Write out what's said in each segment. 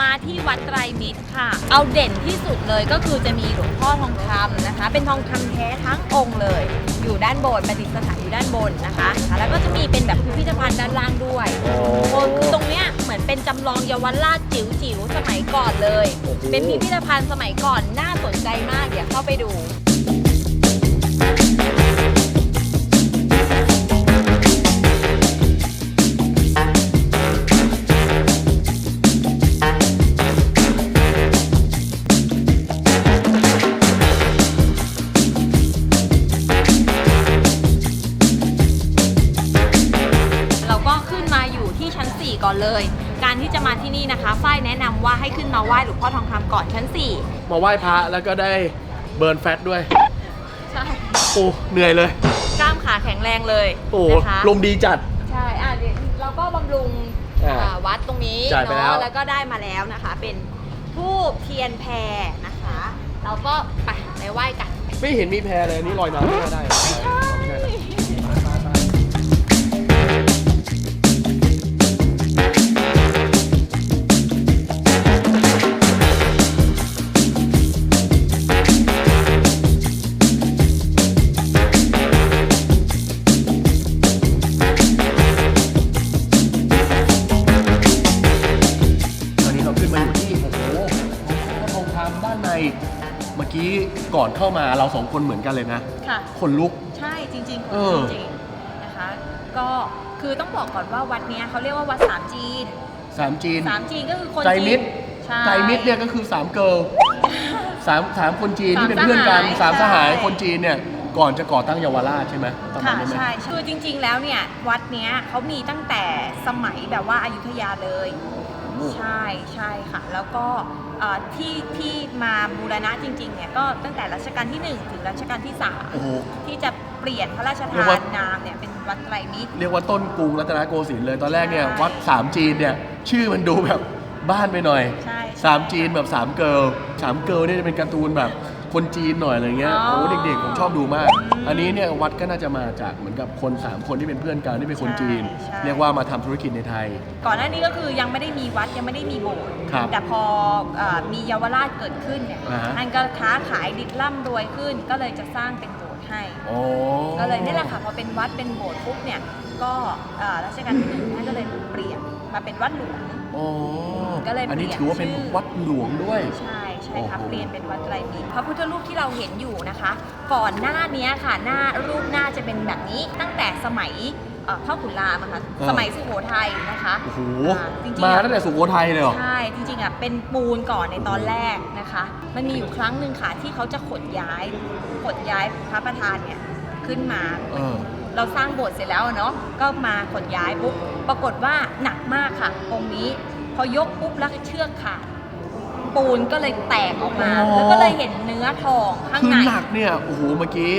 มาที่วัดไตรมิตรค่ะ เอาเด่นที่สุดเลยก็คือจะมีหลวงพ่อทองคำนะคะ เป็นทองคำแท้ทั้งองค์เลย อยู่ด้านบนประดิษฐานอยู่ด้านบนนะคะ แล้วก็จะมีเป็นแบบพิพิธภัณฑ์ด้านล่างด้วยโอ้โอ้คือตรงเนี้ยเหมือนเป็นจำลองเยาวราชจิ๋วๆสมัยก่อนเลยโอ้โหเป็นพิพิธภัณฑ์สมัยก่อนน่าสนใจมากเดี๋ยวเข้าไปดู ว้หลวงพ่อทองคำก่อนชั้นมาไหว้พระแล้วก็ได้เบิร์นแฟตด้วย4ใช่โอ้เหนื่อยเลย กล้ามขาแข็งแรงเลยโอ้นะคะลมดีจัด ใช่อะเดี๋ยวเราก็บำรุงอ่าอ่าวัดตรงนี้จ่ายไปแล้ว เนาะแล้วก็ได้มาแล้วนะคะ เป็นทูบเทียนแพรนะคะ เราก็ไปไปไหว้กัน ไม่เห็นมีแพรเลยอันนี่ลอยน้ำไม่ได้ไม่ใช่ ด้านใน เมื่อกี้ก่อนเข้ามาเราสองคนเหมือนกันเลยนะค่ะ คนลุก ใช่จริงๆเออจริงๆนะคะ ก็คือต้องบอกก่อนว่าวัดเนี้ยเขาเรียกว่าวัดสามจีนสามจีน สามจีนก็คือคนใจจีนมิตร ใช่ ใจมิตรเนี่ยก็คือสามเกิร์ลสามสามคนจีนที่เป็นสามเพื่อนกันสหายสามสหายใช่คนจีนเนี่ยก่อนจะก่อตั้งเยาวราชใช่ไหมประมาค่ะณนั้นไหม ใช่คือจริง ๆ แล้วเนี่ยวัดเนี้ยเขามีตั้งแต่สมัยแบบว่าอายุทยาเลย โอ้ ใช่ใช่ค่ะ แล้วก็ เอ่อที่ที่มาบูรณะจริงๆเนี่ยก็ตั้งแต่รัชกาลที่ 1 ถึงรัชกาลที่ โอ้โห 3 ที่จะเปลี่ยนพระราชเรียทากว่า นนามเนี่ยเป็นวัดไตรมิตร เรียกว่าต้นกรุงรัตนโกสินทร์เลยตอนแรกเนี่ยใช่วัดสามจีนเนี่ยชื่อมันดูแบบบ้านไปหน่อยใช่ สามจีนแบบสามเกิร์ลสามเกิร์ลเนี่ยจะเป็นการ์ตูนแบบ คนจีนหน่อยอะไรเงี้ย อ๋อโอ้เด็กๆผมชอบดูมากอืมอันนี้เนี่ยวัดก็น่าจะมาจากเหมือนกับคนสามคนที่เป็นเพื่อนกันที่เป็นคนจีน ใช่ใช่ เรียกว่ามาทำธุรกิจในไทย ก่อนหน้านี้ก็คือยังไม่ได้มีวัดยังไม่ได้มีโบสถ์ครับแต่พอเอ่อมีเยาวราชเกิดขึ้นเนี่ยอ่าฮะ ท่านก็ค้าขายดิบร่ำรวยขึ้น ก็เลยจะสร้างเป็นโบสถ์ให้ โอ้ก็เลยนี่แหละค่ะพอเป็นวัดเป็นโบสถ์ปุ๊บเนี่ยก็เอ่อรัชกาลที่หนึ่งท่านก็เลยเปลี่ยนมาเป็นวัดหลวง โอ้ก็เลยอันนี้เปลี่ยนถือว่าเป็นชื่อ วัดหลวงด้วย ใช่ ใช่ค่ะโอ้โห เปลี่ยนเป็นวัดไตรมิตรพระพุทธรูปที่เราเห็นอยู่นะคะก่อนหน้านี้ค่ะ หน้ารูปหน้าจะเป็นแบบนี้ตั้งแต่สมัยเอ่อพ่อขุนรามอะค่ะสมัยสุโขทัยนะคะโอ้โห อ่าจริงๆมาอะ ตั้งแต่สุโขทัยเลยเหรอ ใช่จริงๆอะเป็นปูนก่อนในตอนแรกนะคะ มันมีอยู่ครั้งหนึ่งค่ะที่เขาจะขนย้ายขนย้ายพระประธานเนี่ยขึ้นมา เออ เราสร้างโบสถ์เสร็จแล้วอะเนาะก็มาขนย้ายปุ๊บปรากฏว่าหนักมากค่ะองค์นี้พอยกปุ๊บแล้วเชือกขาด ปูนก็เลยแตกออกมา อ๋อ แล้วก็เลยเห็นเนื้อทองข้างคือใน หนักเนี่ย โอ้โห เมื่อกี้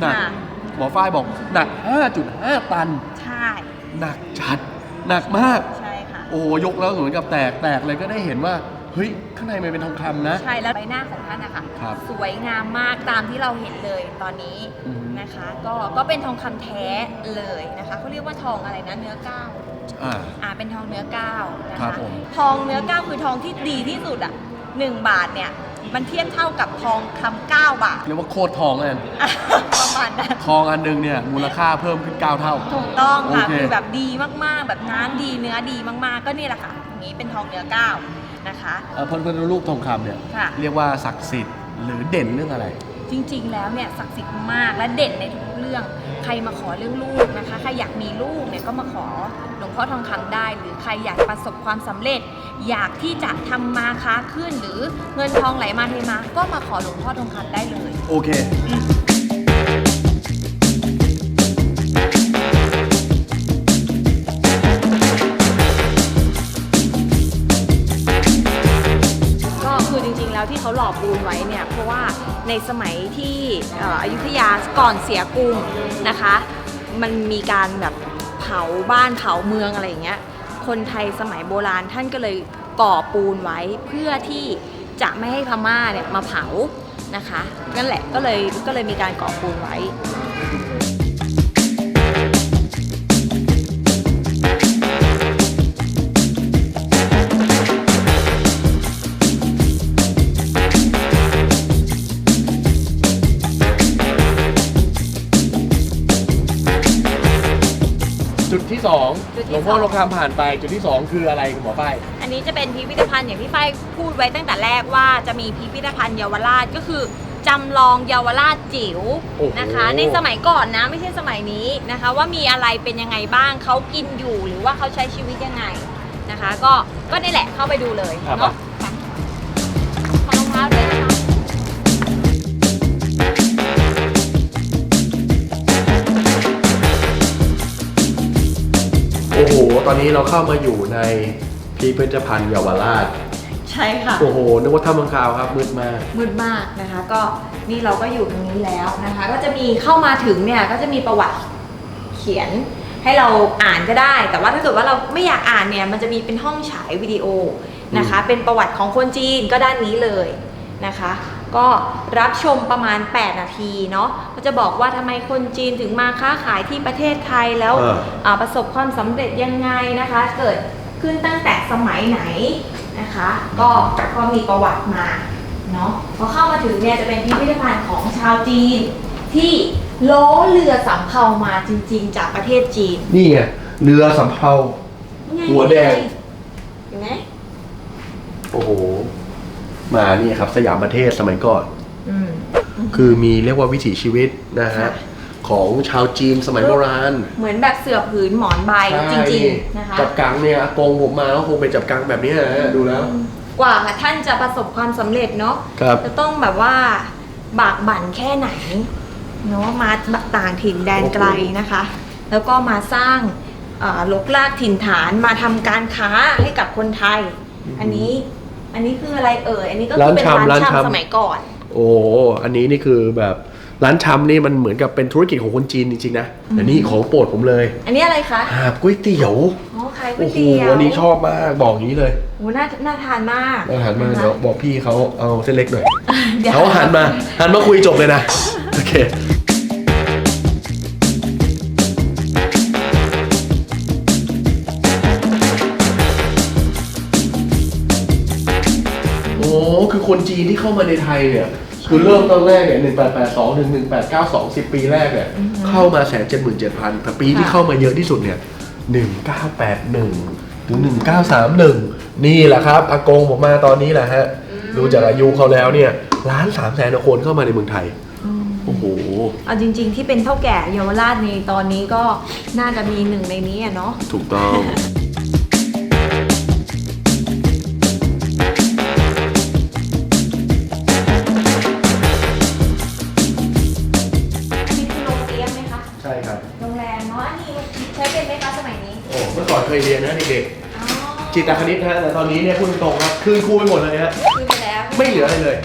หนัก ค่ะ หมอฝ้ายบอก หนัก 5.5 ตัน ใช่ หนักจัด หนักมาก ใช่ค่ะ โอ้โหยกแล้วเหมือนกับแตก แตกเลยก็ได้เห็นว่า เฮ้ย ข้างในมันเป็นทองคำนะ ใช่แล้วใบหน้าของท่านนะคะครับสวยงามมากตามที่เราเห็นเลยตอนนี้อืม นะคะ ก็ก็เป็นทองคำแท้เลยนะคะเขาเรียกว่าทองอะไรนะเนื้อก้าวอ่า อ่าเป็นทองเนื้อก้าวนะครัคะบผม ทองเนื้อก้าวคือทองที่ดีที่สุดอะ หนึ่งบาทเนี่ย มันเทียบเท่ากับทองคำเก้าบาท เรียกว่าโคตรทองเลย ประมาณนั้นทองอันหนึงเนี่ยมูลค่าเพิ่มขึ้น 9 เท่า ถูกต้องค่ะโอเค คือแบบดีมากๆ แบบน้ำดีเนื้อดีมากๆ ก็นี่แหละค่ะอย่างนี้เป็นทองเนื้อก้าวนะคะ เอ่อพระพุทธรูปทองคำเนี่ยค่ะ เรียกว่าศักดิ์สิทธิ์หรือเด่นเรื่องอะไร จริงๆ แล้วเนี่ยศักดิ์สิทธิ์มากและเด่นในทุกเรื่อง ใครมาขอเรื่องลูกนะคะ ใครอยากมีลูกเนี่ยก็มาขอหลวงพ่อทองคำได้ หรือใครอยากประสบความสำเร็จ อยากที่จะทำมาค้าขึ้นหรือเงินทองไหลมาเทมา ก็มาขอหลวงพ่อทองคำได้เลย โอเค ก็คือจริงๆ แล้วที่เขาหล่อปูนไว้เนี่ยเพราะว่าในสมัยที่เอ่ออยุธยาก่อนเสียกรุงนะคะ มันมีการแบบเผาบ้านเผาเมืองอะไรอย่างเงี้ย คนไทยสมัยโบราณท่านก็เลยก่อปูนไว้เพื่อที่จะไม่ให้พม่าเนี่ยมาเผานะคะนั่นแหละก็เลยก็เลยมีการก่อปูนไว้ ที่สองจุดที่หลวงพ่อสองทองคำผ่านไปจุดที่สองคืออะไรคุณหมอฝ้าย อันนี้จะเป็นพิพิธภัณฑ์อย่างที่ฝ้ายพูดไว้ตั้งแต่แรกว่าจะมีพิพิธภัณฑ์เยาวราชก็คือจำลองเยาวราชจิ๋วโอ้โห นะคะ ในสมัยก่อนนะไม่ใช่สมัยนี้นะคะ ว่ามีอะไรเป็นยังไงบ้างเขากินอยู่หรือว่าเขาใช้ชีวิตยังไงนะคะ ก็ก็นี่แหละเข้าไปดูเลยครับเนาะไป ตอนนี้เราเข้ามาอยู่ในพิพิธภัณฑ์เยาวราช ใช่ค่ะ โอ้โห นึกว่าถ้ำมังคาวครับ มืดมาก มืดมากนะคะ ก็นี่เราก็อยู่ตรงนี้แล้วนะคะ ก็จะมีเข้ามาถึงเนี่ยก็จะมีประวัติเขียนให้เราอ่านก็ได้ แต่ว่าถ้าเกิดว่าเราไม่อยากอ่านเนี่ย มันจะมีเป็นห้องฉายวิดีโอนะคะ เป็นประวัติของคนจีนก็ด้านนี้เลยนะคะ ก็รับชมประมาณ 8 นาทีเนาะก็จะบอกว่าทำไมคนจีนถึงมาค้าขายที่ประเทศไทยแล้วเอออ่าประสบความสำเร็จยังไงนะคะ เกิดขึ้นตั้งแต่สมัยไหนนะคะ ก็ก็มีประวัติมาเนาะพอเข้ามาถึงเนี่ยจะเป็นพิพิธภัณฑ์ของชาวจีน ที่ล้อเรือสำเภามาจริง ๆ จากประเทศจีนนี่ไงเรือสำเภา หัวแดง เห็นไหมโอ้โห มานี่ครับสยามประเทศสมัยก่อน อืม คือมีเรียกว่าวิถีชีวิตนะฮะ ค่ะ ของชาวจีนสมัยโบราณเหมือนแบบเสือผืนหมอนใบจใช่ริง ๆ นะคะ จับกังเนี่ยอากงผมมาก็คงเป็นจับกังแบบนี้นะฮะดูแล้ว กว่าท่านจะประสบความสำเร็จเนาะครับ จะต้องแบบว่าบากบั่นแค่ไหนเนาะมาต่างถิ่นแดนไกลนะคะ แล้วก็มาสร้างเอ่อลกลากถิ่นฐานมาทำการค้าให้กับคนไทย อันนี้ อันนี้คืออะไรเอ่ยอันนี้ก็คือเป็นร้านชำร้านร้านชำ ชำสมัยก่อน โอ้โหอันนี้นี่คือแบบร้านชำนี่มันเหมือนกับเป็นธุรกิจของคนจีนจริงๆนะแต่นี่ของโปรดผมเลย อันนี้อะไรคะหาบก๋วยเตี๋ยวอ๋อขายก๋วยโอ้โหเตี๋ยวอันนี้ชอบมากบอกอย่างนี้เลยโอ้น่าน่าทานมากอาหารมานะคะเดี๋ยวบอกพี่เขาเอาเส้นเล็กหน่อย เดี๋ยว เขาหันมาหันมาคุยจบเลยนะ โอเค คือคนจีนที่เข้ามาในไทยเนี่ยคือเริ่มตอนแรกเนี่ยหนึ่งแปดแปดสองถึงหนึ่งแปดเก้าสองสิบปีแรกเนี่ยเข้ามาแสนเจ็ดหมื่นเจ็ดพันแต่ปีที่เข้ามาเยอะที่สุดเนี่ยหนึ่งเก้าแปดหนึ่งถึงหนึ่งเก้าสามหนึ่งนี่แหละครับอากงผมมาตอนนี้แหละฮะดูจากอายุเขาแล้วเนี่ยล้านสามแสนคนเข้ามาในเมืองไทยอืมโอ้โหเอาจริง ๆ ที่เป็นเท่าแก่เยาวราชในตอนนี้ก็น่าจะมีหนึ่งในนี้อะเนาะถูกต้อง ยเรียนนะเด็กอ๋อๆจิตตคณิตฮะแต่ตอนนี้เนี่ยพูดตรงๆครับคืนครูไปหมดเลยฮะคือไปแล้วไม่เหลืออะไรเลย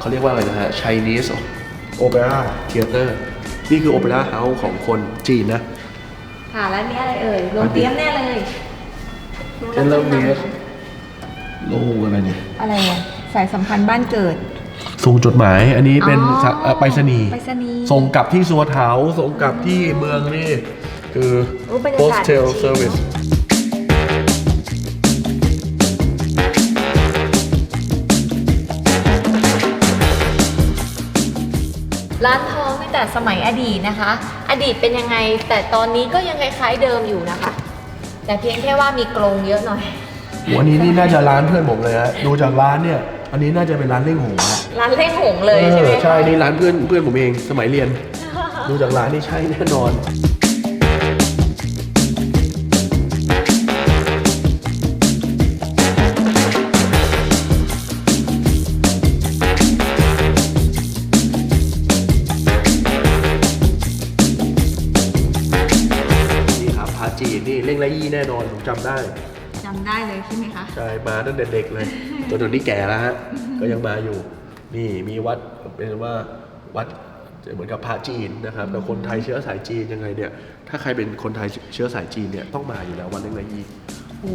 เขาเรียกว่าอะไรนะฮะ Chinese Opera Theater นี่คือ Opera House ของคนจีนนะ ค่ะแล้วนี่อะไรเอ่ยโรงเตรียมแน่เลยเทเลเมสโลกอะไรเนี่ยอะไรอะสายสัมพันธ์บ้านเกิด ส่งจดหมายอันนี้เป็นอ๋อสะเอ่อไปรษณีย์ไปรษณีย์ส่งกลับที่สัวเถาส่งกลับที่เมืองนี่คือ โอ้บรรยากาศ postal ดี service ร้านทองตั้ง แต่สมัยอดีตนะคะ อดีตเป็นยังไง แต่ตอนนี้ก็ยังคล้ายๆเดิมอยู่นะคะ แต่เพียงแค่ว่ามีกรงเยอะหน่อยวันนี้นี่น่าจะร้านเพื่อนผมเลยฮะดูจากร้านเนี่ย อันนี้น่าจะเป็นร้านเล่งหงส์นะร้านเล่งหงเลยใช่ไหมออใช่นี่ร้านเพื่อนเพื่อนผมเองสมัยเรียน ดูจากร้านนี่ใช่แน่นอน จีนนี่เล่งไรยี่แน่นอนผมจำได้ จำได้เลยใช่ไหมคะ ใช่มาตั้งแต่เด็กเลย จนถึงนี่แก่แล้วฮะ ก็ยังมาอยู่ นี่มีวัดเป็นว่าวัดเหมือนกับพระจีนนะครับแต่คนไทยเชื้อสายจีนยังไงเนี่ย ถ้าใครเป็นคนไทยเชื้อสายจีนเนี่ยต้องมาอยู่แล้ววันเล่งไรยี่โอ้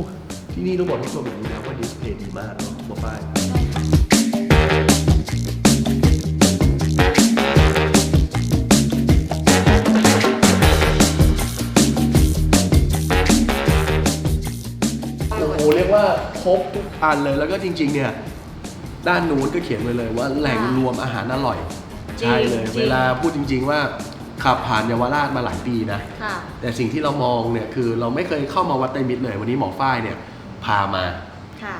ที่นี่ต้องบอกทุกคนแบบนี้นะว่าดิสเพลย์ดีมากเนาะบอกไปาย ครบทุกอันเลยแล้วก็จริงๆเนี่ยด้านนู้นก็เขียนไว้เลยว่าแหล่งค่ะรวมอาหารอร่อยจริงใช่เลยจริง เวลาพูดจริง ๆ ว่าขับผ่านเยาวราชมาหลายปีนะ ค่ะ แต่สิ่งที่เรามองเนี่ยคือเราไม่เคยเข้ามาวัดไตรมิตรเลย วันนี้หมอฝ้ายเนี่ยพามา ค่ะ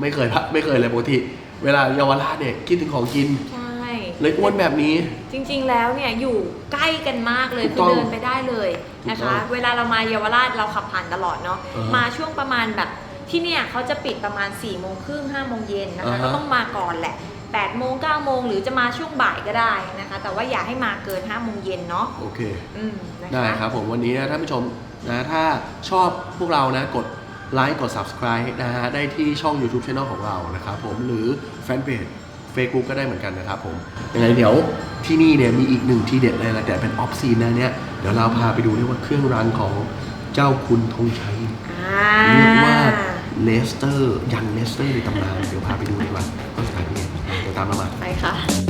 ไม่เคยพะไม่เคยเลยปกติเวลาเยาวราชเนี่ยคิดถึงของกิน ใช่ เลยอ้วนแบบนี้ จริงๆ แล้วเนี่ยอยู่ใกล้กันมากเลยถูกคืต้อองเดินไปได้เลยถูกนะต้อคะงเวลาเรามาเยาวราชเราขับผ่านตลอดเนาะ อ่าฮะมาช่วงประมาณแบบ ที่เนี่ยเขาจะปิดประมาณ4ี่โมงครึ่งห้าโมงเย็นนะคะอ่าฮะ ก็ต้องมาก่อนแหละ8ปดโมงเก้าโมงหรือจะมาช่วงบ่ายก็ได้นะคะ แต่ว่าอย่าให้มาเกิน5้าโมงเย็นเนาะโอเค อืมนะคะได้ครับผมวันนี้นะท่านผู้ชมนะถ้าชอบพวกเรานะกดไลค์กด subscribe นะฮะได้ที่ช่อง YouTube Channel ของเรานะครับผมหรือแฟนเพจ Facebook ก็ได้เหมือนกันนะครับผมยังไงเดี๋ยวที่นี่เนี่ยมีอีกหนึ่งทีเด็ดเลยนะแต่เป็นออฟซีนนะเนี่ยเดี๋ยวเราพาไปดูด้วยว่าเครื่องรางของเจ้าคุณธงชัย อ่า เรียกว่า เลสเตอร์ ยันเลสเตอร์ในตำนาน เดี๋ยวพาไปดูดีกว่าก็สถานที่ไหนเดี๋ยวตามเรามาไปค่ะ